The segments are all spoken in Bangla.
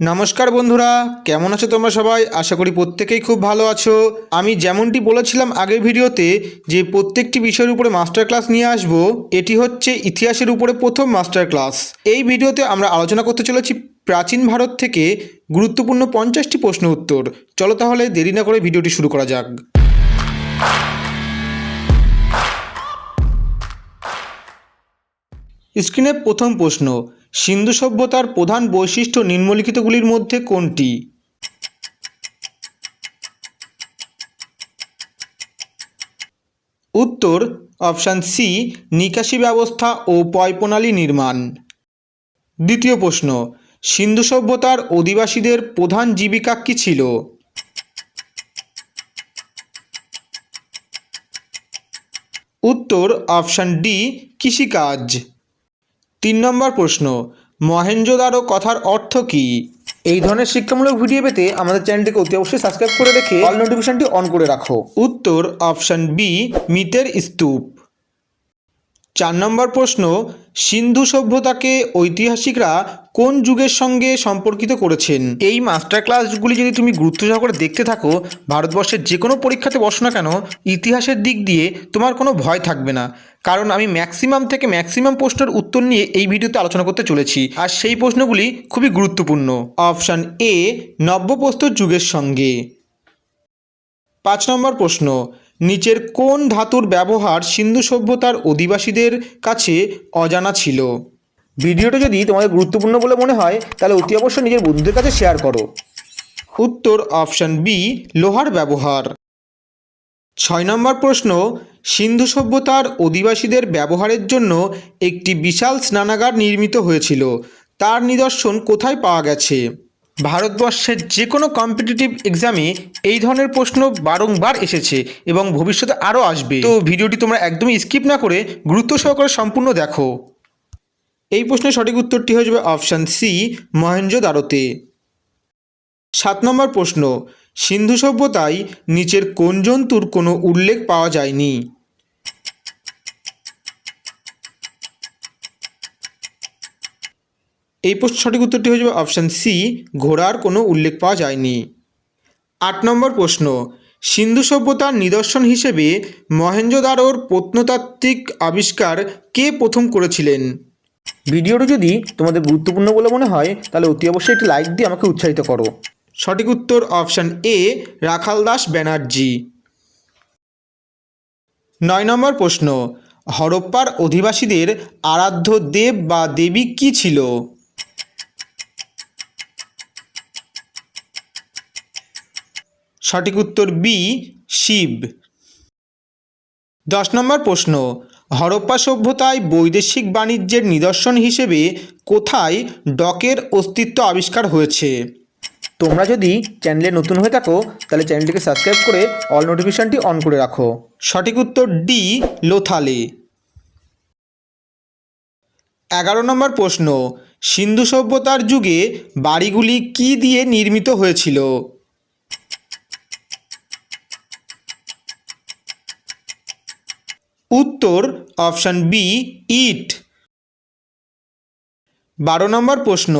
নমস্কার বন্ধুরা, কেমন আছো তোমরা সবাই? আশা করি প্রত্যেকেই খুব ভালো আছো। আমি যেমনটি বলেছিলাম আগের ভিডিওতে যে প্রত্যেকটি বিষয়ের উপরে মাস্টার ক্লাস নিয়ে আসব, এটি হচ্ছে ইতিহাসের উপরে প্রথম মাস্টার ক্লাস। এই ভিডিওতে আমরা আলোচনা করতে চলেছি প্রাচীন ভারত থেকে গুরুত্বপূর্ণ পঞ্চাশটি প্রশ্ন উত্তর। চলো তাহলে দেরি না করে ভিডিওটি শুরু করা যাক। স্ক্রিনে প্রথম প্রশ্ন সিন্ধু সভ্যতার প্রধান বৈশিষ্ট্য নিম্নলিখিতগুলির মধ্যে কোনটি? উত্তর, অপশান সি নিকাশি ব্যবস্থা ও পয়প্রণালী নির্মাণ। দ্বিতীয় প্রশ্ন, সিন্ধু সভ্যতার অধিবাসীদের প্রধান জীবিকা কী ছিল? উত্তর, অপশান ডি কৃষিকাজ। তিন নম্বর প্রশ্ন মহেঞ্জোদারো কথার অর্থ কী? এই ধরনের শিক্ষামূলক ভিডিও পেতে আমাদের চ্যানেলটিকে অতি অবশ্যই সাবস্ক্রাইব করে রেখে অল নোটিফিকেশনটি অন করে রাখো। উত্তর অপশান বি মিতের স্তূপ। চার নম্বর প্রশ্ন সিন্ধু সভ্যতাকে ঐতিহাসিকরা কোন যুগের সঙ্গে সম্পর্কিত করেছেন? এই মাস্টার ক্লাসগুলি যদি তুমি গুরুত্ব সহকারে দেখতে থাকো, ভারতবর্ষের যে কোনো পরীক্ষাতে বসো না কেন, ইতিহাসের দিক দিয়ে তোমার কোনো ভয় থাকবে না। কারণ আমি ম্যাক্সিমাম থেকে ম্যাক্সিমাম প্রশ্নের উত্তর নিয়ে এই ভিডিওতে আলোচনা করতে চলেছি। আর সেই প্রশ্নগুলি খুবই গুরুত্বপূর্ণ। অপশান এ নব্যপ্রস্তর যুগের সঙ্গে। পাঁচ নম্বর প্রশ্ন, নিচের কোন ধাতুর ব্যবহার সিন্ধু সভ্যতার অধিবাসীদের কাছে অজানা ছিল? ভিডিওটা যদি তোমাদের গুরুত্বপূর্ণ বলে মনে হয়, তাহলে অতি অবশ্যই নিজের বন্ধুদের কাছে শেয়ার করো। উত্তর অপশান বি লোহার ব্যবহার। ছয় নম্বর প্রশ্ন, সিন্ধু সভ্যতার অধিবাসীদের ব্যবহারের জন্য একটি বিশাল স্নানাগার নির্মিত হয়েছিল। তার নিদর্শন কোথায় পাওয়া গেছে? ভারতবর্ষের যে কোনো কম্পিটিটিভ এক্সামে এই ধরনের প্রশ্ন বারংবার এসেছে এবং ভবিষ্যতে আরও আসবে। তো ভিডিওটি তোমরা একদমই স্কিপ না করে গুরুত্ব সহকারে সম্পূর্ণ দেখো। এই প্রশ্নের সঠিক উত্তরটি হয়ে যাবে অপশান সি মহেঞ্জোদারোতে সাত নম্বর প্রশ্ন, সিন্ধু সভ্যতায় নিচের কোন জন্তুর কোনো উল্লেখ পাওয়া যায়নি? এই প্রশ্ন সঠিক উত্তরটি হয়ে যাবে অপশান সি, ঘোড়ার কোনো উল্লেখ পাওয়া যায়নি। আট নম্বর প্রশ্ন, সিন্ধু সভ্যতার নিদর্শন হিসেবে মহেঞ্জোদারোর প্রত্নতাত্ত্বিক আবিষ্কার কে প্রথম করেছিলেন? ভিডিওটি যদি তোমাদের গুরুত্বপূর্ণ বলে মনে হয়, তাহলে অতি অবশ্যই একটি লাইক দিয়ে আমাকে উৎসাহিত করো। সঠিক উত্তর অপশান এ রাখাল দাস ব্যানার্জি। নয় নম্বর প্রশ্ন, হরপ্পার অধিবাসীদের আরাধ্য দেব বা দেবী কী ছিল? সঠিক উত্তর বি শিব। দশ নম্বর প্রশ্ন, হরপ্পা সভ্যতায় বৈদেশিক বাণিজ্যের নিদর্শন হিসেবে কোথায় ডকের অস্তিত্ব আবিষ্কার হয়েছে? তোমরা যদি চ্যানেলে নতুন হয়ে থাকো, তাহলে চ্যানেলটিকে সাবস্ক্রাইব করে অল নোটিফিকেশনটি অন করে রাখো। সঠিক উত্তর ডি, লোথালে। এগারো নম্বর প্রশ্ন, সিন্ধু সভ্যতার যুগে বাড়িগুলি কি দিয়ে নির্মিত হয়েছিল? উত্তর অপশান বি ইট বারো নম্বর প্রশ্ন,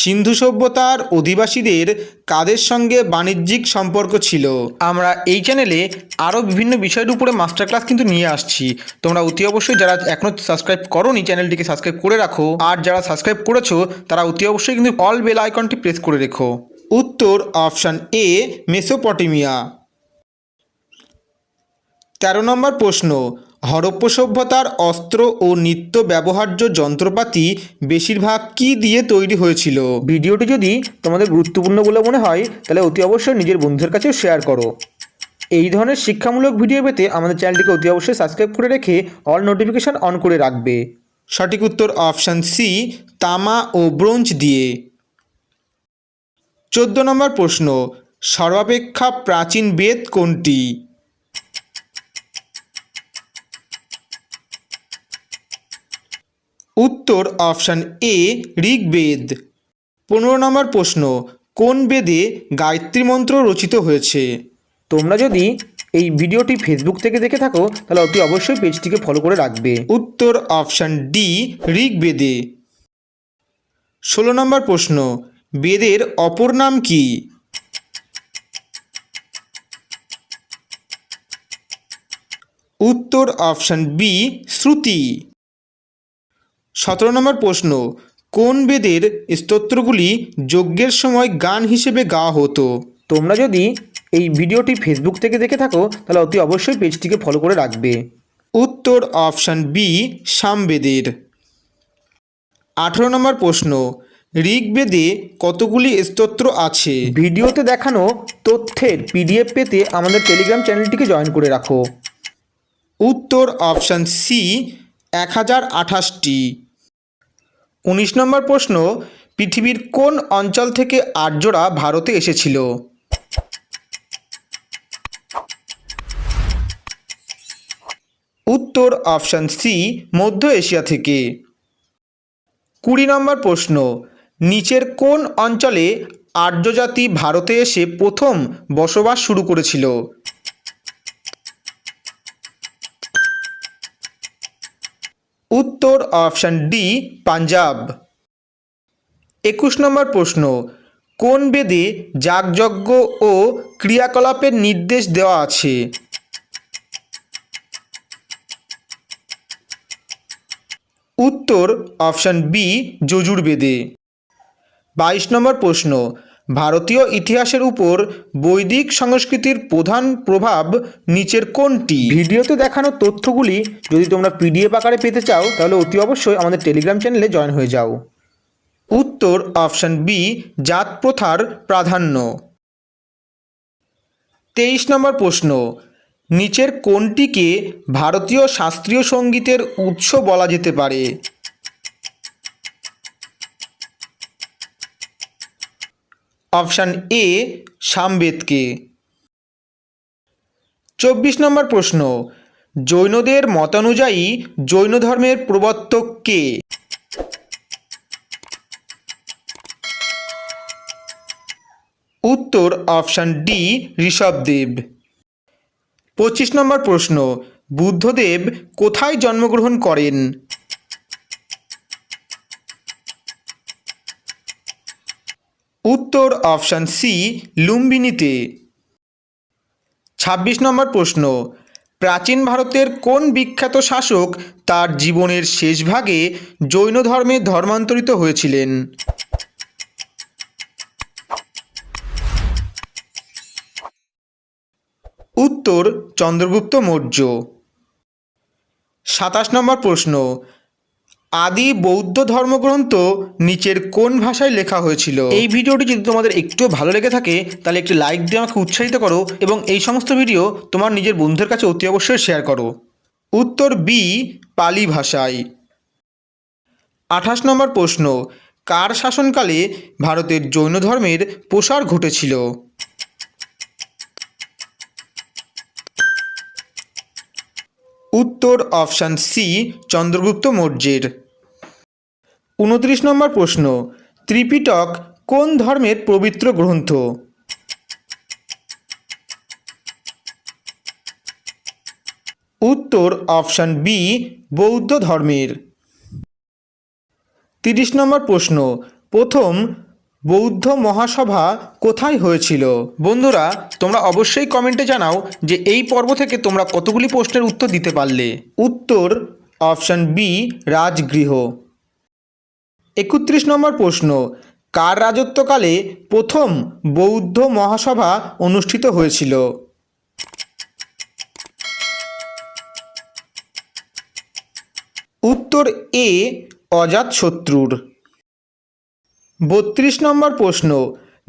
সিন্ধু সভ্যতার অধিবাসীদের কাদের সঙ্গে বাণিজ্যিক সম্পর্ক ছিল? আমরা এই চ্যানেলে আরও বিভিন্ন বিষয়ের উপরে মাস্টার ক্লাস কিন্তু নিয়ে আসছি। তোমরা অতি অবশ্যই যারা এখনও সাবস্ক্রাইব করোনি চ্যানেলটিকে সাবস্ক্রাইব করে রাখো। আর যারা সাবস্ক্রাইব করেছ, তারা অতি অবশ্যই কিন্তু অল বেল আইকনটি প্রেস করে রেখো। উত্তর অপশান এ মেসোপটেমিয়া তেরো নম্বর প্রশ্ন হরপ্প সভ্যতার অস্ত্র ও নিত্য ব্যবহার্য যন্ত্রপাতি বেশিরভাগ কি দিয়ে তৈরি হয়েছিল? ভিডিওটি যদি তোমাদের গুরুত্বপূর্ণ বলে মনে হয় তাহলে অতি অবশ্যই নিজের বন্ধুদের কাছেও শেয়ার করো। এই ধরনের শিক্ষামূলক ভিডিও পেতে আমাদের চ্যানেলটিকে অতি অবশ্যই সাবস্ক্রাইব করে রেখে অল নোটিফিকেশান অন করে রাখবে। সঠিক উত্তর অপশান সি তামা ও ব্রোঞ্জ দিয়ে। চোদ্দ নম্বর প্রশ্ন সর্বাপেক্ষা প্রাচীন বেদ কোনটি? উত্তর অপশান এ ঋগ্বেদ। পনেরো নম্বর প্রশ্ন কোন বেদে গায়ত্রী মন্ত্র রচিত হয়েছে? তোমরা যদি এই ভিডিওটি ফেসবুক থেকে দেখে থাকো তাহলে অতি অবশ্যই পেজটিকে ফলো করে রাখবে। উত্তর অপশান ডি ঋগ্বেদে। ষোলো নম্বর প্রশ্ন বেদের অপর নাম কি? উত্তর অপশান বি শ্রুতি। সতেরো নম্বর প্রশ্ন কোন বেদের স্তোত্রগুলি যজ্ঞের সময় গান হিসেবে গাওয়া হতো? তোমরা যদি এই ভিডিওটি ফেসবুক থেকে দেখে থাকো তাহলে অতি অবশ্যই পেজটিকে ফলো করে রাখবে। উত্তর অপশান বি সামবেদের। আঠেরো নম্বর প্রশ্ন ঋগ্বেদে কতগুলি স্তোত্র আছে? ভিডিওতে দেখানো তথ্যের পিডিএফ পেতে আমাদের টেলিগ্রাম চ্যানেলটিকে জয়েন করে রাখো। উত্তর অপশান সি এক হাজার আঠাশটি। উনিশ নম্বর প্রশ্ন, পৃথিবীর কোন অঞ্চল থেকে আর্যরা ভারতে এসেছিল? উত্তর অপশান সি মধ্য এশিয়া থেকে। কুড়ি নম্বর প্রশ্ন, নিচের কোন অঞ্চলে আর্যজাতি ভারতে এসে প্রথম বসবাস শুরু করেছিল? অপশান ডি পাঞ্জাব একুশ নম্বর প্রশ্ন, কোন বেদে যাগযজ্ঞ ও ক্রিয়াকলাপের নির্দেশ দেওয়া আছে? উত্তর অপশান বি যজুর্বেদে বাইশ নম্বর প্রশ্ন ভারতীয় ইতিহাসের উপর বৈদিক সংস্কৃতির প্রধান প্রভাব নিচের কোনটি? ভিডিওতে দেখানো তথ্যগুলি যদি তোমরা পিডিএফ আকারে পেতে চাও তাহলে অতি অবশ্যই আমাদের টেলিগ্রাম চ্যানেলে জয়েন হয়ে যাও। উত্তর অপশান বি জাত প্রথার প্রাধান্য। তেইশ নম্বর প্রশ্ন নিচের কোনটিকে ভারতীয় শাস্ত্রীয় সঙ্গীতের উৎস বলা যেতে পারে? অপশান এ, সামবেদকে। চব্বিশ নম্বর প্রশ্ন, জৈনদের মতানুযায়ী জৈন ধর্মের প্রবর্তক কে? উত্তর অপশান ডি, ঋষভদেব। পঁচিশ নম্বর প্রশ্ন, বুদ্ধদেব কোথায় জন্মগ্রহণ করেন? উত্তর অপশান সি, লুম্বিনীতে। ছাব্বিশ নম্বর প্রশ্ন, প্রাচীন ভারতের কোন বিখ্যাত শাসক তার জীবনের শেষ ভাগে জৈন ধর্মে ধর্মান্তরিত হয়েছিলেন? উত্তর, চন্দ্রগুপ্ত মৌর্য। সাতাশ নম্বর প্রশ্ন আদি বৌদ্ধ ধর্মগ্রন্থ নিচের কোন ভাষায় লেখা হয়েছিল? এই ভিডিওটি যদি তোমাদের একটু ভালো লেগে থাকে তাহলে একটি লাইক দিয়ে আমাকে উৎসাহিত করো এবং এই সমস্ত ভিডিও তোমার নিজের বন্ধুদের কাছে অতি অবশ্যই শেয়ার করো। উত্তর বি পালি ভাষায়। আঠাশ নম্বর প্রশ্ন কার শাসনকালে ভারতের জৈন ধর্মের প্রসার ঘটেছিল? উত্তর অপশান সি চন্দ্রগুপ্ত মৌর্যের। উনত্রিশ নম্বর প্রশ্ন, ত্রিপিটক কোন ধর্মের পবিত্র গ্রন্থ? উত্তর অপশান বি বৌদ্ধ ধর্মের। তিরিশ নম্বর প্রশ্ন, প্রথম বৌদ্ধ মহাসভা কোথায় হয়েছিল? বন্ধুরা, তোমরা অবশ্যই কমেন্টে জানাও যে এই পর্ব থেকে তোমরা কতগুলি প্রশ্নের উত্তর দিতে পারলে। উত্তর অপশান বি, রাজগৃহ। একত্রিশ নম্বর প্রশ্ন, কার রাজত্বকালে প্রথম বৌদ্ধ মহাসভা অনুষ্ঠিত হয়েছিল? উত্তর এ অজাতশত্রুর বত্রিশ নম্বর প্রশ্ন,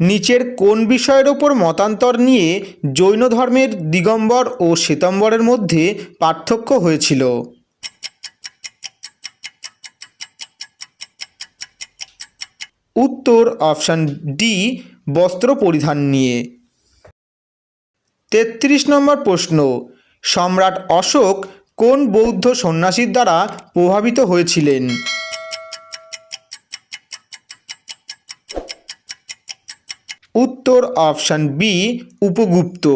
নিচের কোন বিষয়ের ওপর মতান্তর নিয়ে জৈন ধর্মের দিগম্বর ও শ্বেতম্বরের মধ্যে পার্থক্য হয়েছিল? উত্তর অপশান ডি, বস্ত্র পরিধান নিয়ে। তেত্রিশ নম্বর প্রশ্ন, সম্রাট অশোক কোন বৌদ্ধ সন্ন্যাসীর দ্বারা প্রভাবিত হয়েছিলেন? Option B, Upagupta.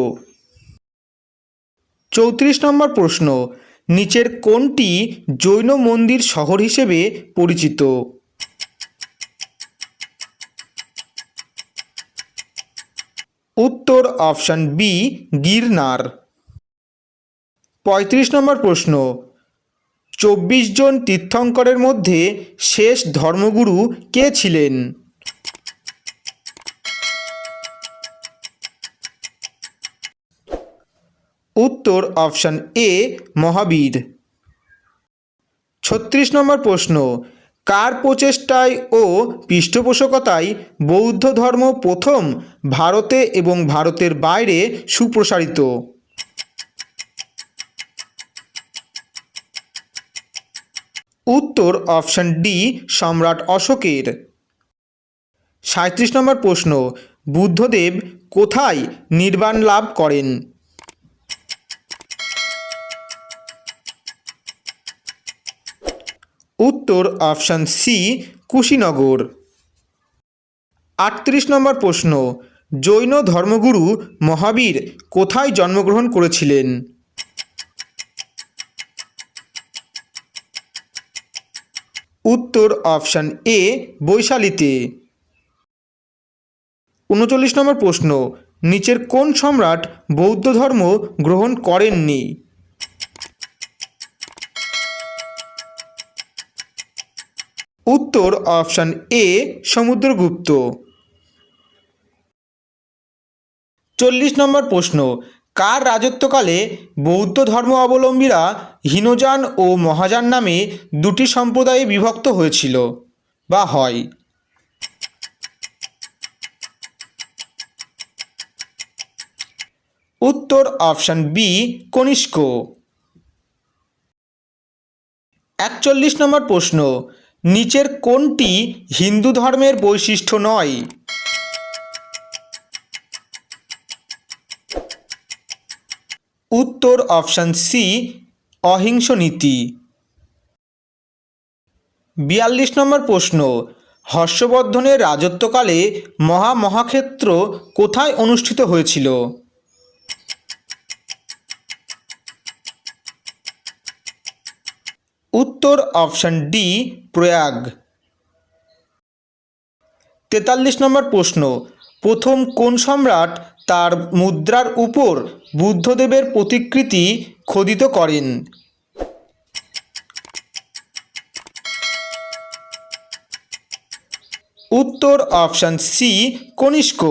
চৌত্রিশ নম্বর প্রশ্ন, নিচের কোনটি জৈন মন্দির শহর হিসেবে পরিচিত? উত্তর অপশান বি গিরনার। পঁয়ত্রিশ নম্বর প্রশ্ন, চব্বিশ জন তীর্থঙ্করের মধ্যে শেষ ধর্মগুরু কে ছিলেন? উত্তর অপশান এ, মহাবীর। ছত্রিশ নম্বর প্রশ্ন, কার প্রচেষ্টায় ও পৃষ্ঠপোষকতায় বৌদ্ধ ধর্ম প্রথম ভারতে এবং ভারতের বাইরে সুপ্রসারিত? উত্তর অপশান ডি, সম্রাট অশোকের। সাঁত্রিশ নম্বর প্রশ্ন, বুদ্ধদেব কোথায় নির্বাণ লাভ করেন? উত্তর অপশান সি কুশীনগর। আটত্রিশ নম্বর প্রশ্ন, জৈন ধর্মগুরু মহাবীর কোথায় জন্মগ্রহণ করেছিলেন? উত্তর অপশান এ বৈশালীতে। উনচল্লিশ নম্বর প্রশ্ন, নিচের কোন সম্রাট বৌদ্ধ ধর্ম গ্রহণ করেননি? উত্তর অপশান এ, সমুদ্রগুপ্ত। চল্লিশ নম্বর প্রশ্ন, কার রাজত্বকালে বৌদ্ধ ধর্ম অবলম্বীরা হীনযান ও মহাযান নামে দুটি সম্প্রদায়ে বিভক্ত হয়েছিল বা হয়? উত্তর অপশান বি, কনিষ্ক। একচল্লিশ নম্বর প্রশ্ন নিচের কোনটি হিন্দু ধর্মের বৈশিষ্ট্য নয়? উত্তর অপশান সি অহিংস নীতি। বিয়াল্লিশ নম্বর প্রশ্ন, হর্ষবর্ধনের রাজত্বকালে মহামহাক্ষেত্র কোথায় অনুষ্ঠিত হয়েছিল? উত্তর অপশান ডি, প্রয়াগ। তেতাল্লিশ নম্বর প্রশ্ন, প্রথম কোন সম্রাট তার মুদ্রার উপর বুদ্ধদেবের প্রতিকৃতি খোদিত করেন? উত্তর অপশান সি, কনিষ্ক।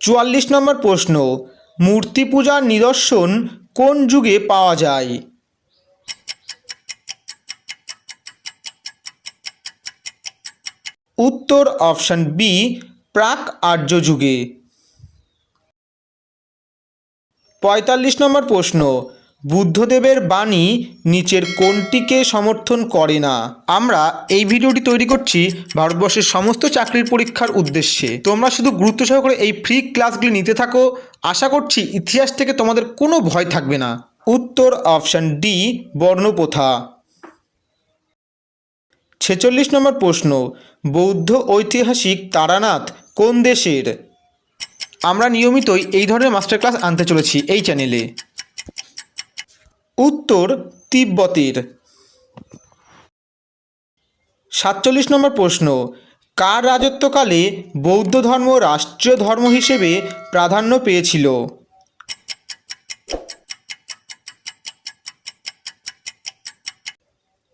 চুয়াল্লিশ নম্বর প্রশ্ন, মূর্তি পূজার নিদর্শন কোন যুগে পাওয়া যায়? উত্তর অপশান বি প্রাক আর্য যুগে। পঁয়তাল্লিশ নম্বর প্রশ্ন, বুদ্ধদেবের বাণী নিচের কোনটিকে সমর্থন করে না? আমরা এই ভিডিওটি তৈরি করছি ভারতবর্ষের সমস্ত চাকরির পরীক্ষার উদ্দেশ্যে। তোমরা শুধু গুরুত্ব সহকারে এই ফ্রি ক্লাসগুলি নিতে থাকো। আশা করছি ইতিহাস থেকে তোমাদের কোনো ভয় থাকবে না। উত্তর অপশান ডি বর্ণপ্রথা। ছেচল্লিশ নম্বর প্রশ্ন, বৌদ্ধ ঐতিহাসিক তারানাথ কোন দেশের? আমরা নিয়মিতই এই ধরনের মাস্টার ক্লাস আনতে চলেছি এই চ্যানেলে উত্তর, তিব্বতের। সাতচল্লিশ নম্বর প্রশ্ন, কার রাজত্বকালে বৌদ্ধ ধর্ম রাষ্ট্রীয় ধর্ম হিসেবে প্রাধান্য পেয়েছিল?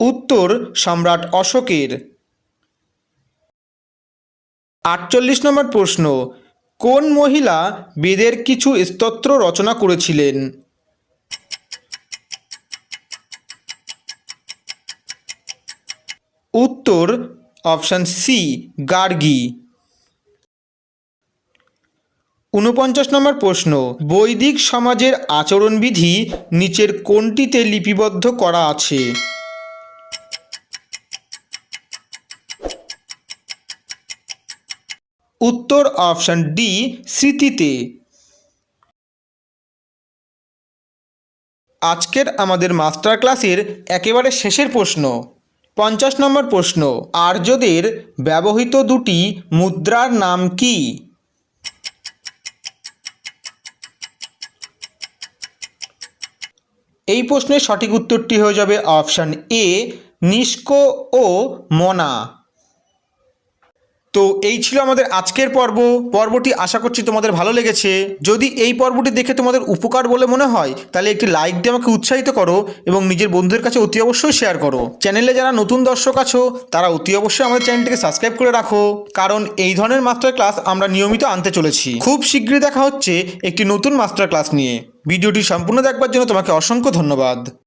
উত্তর সম্রাট অশোকের। আটচল্লিশ নম্বর প্রশ্ন, কোন মহিলা বেদের কিছু স্তোত্র রচনা করেছিলেন? উত্তর অপশান সি, গার্গী। ঊনপঞ্চাশ নম্বর প্রশ্ন, বৈদিক সমাজের আচরণবিধি নিচের কোনটিতে লিপিবদ্ধ করা আছে? উত্তর অপশান ডি, স্মৃতিতে। আজকের আমাদের মাস্টার ক্লাসের একেবারে শেষের প্রশ্ন, পঞ্চাশ নম্বর প্রশ্ন, আর্যদের ব্যবহৃত দুটি মুদ্রার নাম কি? এই প্রশ্নের সঠিক উত্তরটি হয়ে যাবে অপশান এ, নিষ্ক ও মনা। তো এই ছিল আমাদের আজকের পর্ব। পর্বটি আশা করছি তোমাদের ভালো লেগেছে। যদি এই পর্বটি দেখে তোমাদের উপকার বলে মনে হয়, তাহলে একটি লাইক দিয়ে আমাকে উৎসাহিত করো এবং নিজের বন্ধুদের কাছে অতি অবশ্যই শেয়ার করো। চ্যানেলে যারা নতুন দর্শক আছো, তারা অতি অবশ্যই আমাদের চ্যানেলটিকে সাবস্ক্রাইব করে রাখো। কারণ এই ধরনের মাস্টার ক্লাস আমরা নিয়মিত আনতে চলেছি। খুব শীঘ্রই দেখা হচ্ছে একটি নতুন মাস্টার ক্লাস নিয়ে। ভিডিওটি সম্পূর্ণ দেখবার জন্য তোমাকে অসংখ্য ধন্যবাদ।